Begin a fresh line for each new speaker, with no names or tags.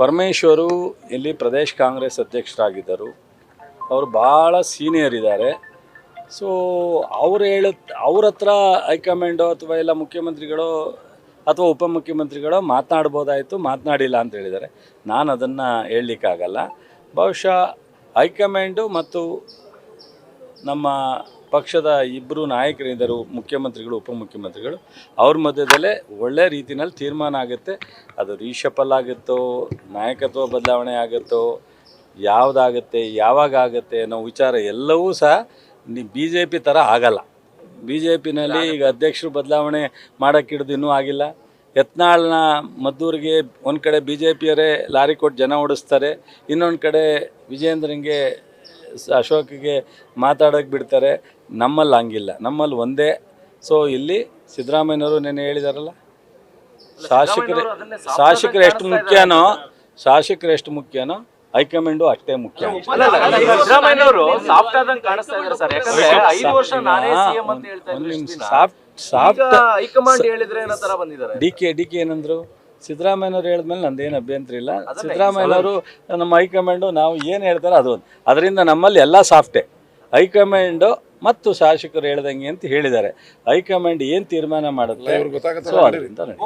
ಪರಮೇಶ್ವರು ಇಲ್ಲಿ ಪ್ರದೇಶ್ ಕಾಂಗ್ರೆಸ್ ಅಧ್ಯಕ್ಷರಾಗಿದ್ದರು. ಅವರು ಭಾಳ ಸೀನಿಯರ್ ಇದ್ದಾರೆ. ಸೊ ಅವ್ರು ಹೇಳ ಅವ್ರ ಹತ್ರ ಹೈಕಮಾಂಡು ಅಥವಾ ಎಲ್ಲ ಮುಖ್ಯಮಂತ್ರಿಗಳು ಅಥವಾ ಉಪಮುಖ್ಯಮಂತ್ರಿಗಳು ಮಾತನಾಡ್ಬೋದಾಯಿತು, ಮಾತನಾಡಿಲ್ಲ ಅಂತ ಹೇಳಿದ್ದಾರೆ. ನಾನು ಅದನ್ನು ಹೇಳಲಿಕ್ಕಾಗಲ್ಲ. ಬಹುಶಃ ಹೈಕಮಾಂಡು ಮತ್ತು ನಮ್ಮ ಪಕ್ಷದ ಇಬ್ಬರು ನಾಯಕರಿದ್ದರು, ಮುಖ್ಯಮಂತ್ರಿಗಳು, ಉಪಮುಖ್ಯಮಂತ್ರಿಗಳು. ಅವ್ರ ಮಧ್ಯದಲ್ಲೇ ಒಳ್ಳೆ ರೀತಿಯಲ್ಲಿ ತೀರ್ಮಾನ ಆಗುತ್ತೆ. ಅದು ರೀಶಫಲ್ ಆಗುತ್ತೋ, ನಾಯಕತ್ವ ಬದಲಾವಣೆ ಆಗುತ್ತೋ, ಯಾವುದಾಗತ್ತೆ, ಯಾವಾಗ ಆಗುತ್ತೆ ಅನ್ನೋ ವಿಚಾರ ಎಲ್ಲವೂ ಸಹ ಬಿ ಜೆ ಪಿ ಥರ ಆಗಲ್ಲ. ಬಿ ಜೆ ಪಿನಲ್ಲಿ ಈಗ ಅಧ್ಯಕ್ಷರು ಬದಲಾವಣೆ ಮಾಡೋಕ್ಕೆ ಹಿಡಿದು ಇನ್ನೂ ಆಗಿಲ್ಲ. ಯತ್ನಾಳ್ನ ಮದ್ದೂರಿಗೆ ಒಂದು ಕಡೆ ಬಿ ಜೆ ಪಿಯರೇ ಲಾರಿ ಕೊಟ್ಟು ಜನ ಓಡಿಸ್ತಾರೆ, ಇನ್ನೊಂದು ಕಡೆ ವಿಜೇಂದ್ರಂಗೆ ಅಶೋಕಿಗೆ ಅಶೋಕ್ಗೆ ಮಾತಾಡೋಕೆ ಬಿಡ್ತಾರೆ. ನಮ್ಮಲ್ಲಿ ಹಂಗಿಲ್ಲ. ನಮ್ಮಲ್ಲಿ ಒಂದೇ. ಸೊ ಇಲ್ಲಿ ಸಿದ್ದರಾಮಯ್ಯನವರು ನೆನೆ ಹೇಳಿದಾರಲ್ಲ? ಶಾಸಕರು ಶಾಸಕರು ಎಷ್ಟು ಮುಖ್ಯನೋ ಶಾಸಕರು ಎಷ್ಟು ಮುಖ್ಯನೋ ಹೈಕಮಾಂಡು ಅಷ್ಟೇ ಮುಖ್ಯ. ಡಿ ಕೆ ಡಿ ಕೆ ಏನಂದ್ರು? ಸಿದ್ದರಾಮಯ್ಯನವ್ರು ಹೇಳಿದ್ಮೇಲೆ ನಂದೇನು ಅಭ್ಯಂತರ ಇಲ್ಲ. ಸಿದ್ದರಾಮಯ್ಯನವರು ನಮ್ಮ ಹೈಕಮಾಂಡು ನಾವು ಏನು ಹೇಳ್ತಾರೋ ಅದು ಅದರಿಂದ ನಮ್ಮಲ್ಲಿ ಎಲ್ಲ ಸಾಫ್ಟೇ. ಹೈಕಮಾಂಡು ಮತ್ತು ಶಾಸಕರು ಹೇಳ್ದಂಗೆ ಅಂತ ಹೇಳಿದ್ದಾರೆ. ಹೈಕಮಾಂಡ್ ಏನು ತೀರ್ಮಾನ ಮಾಡುತ್ತೆ? ಸೊ ಅದರಿಂದ ನಡೀಲಿ.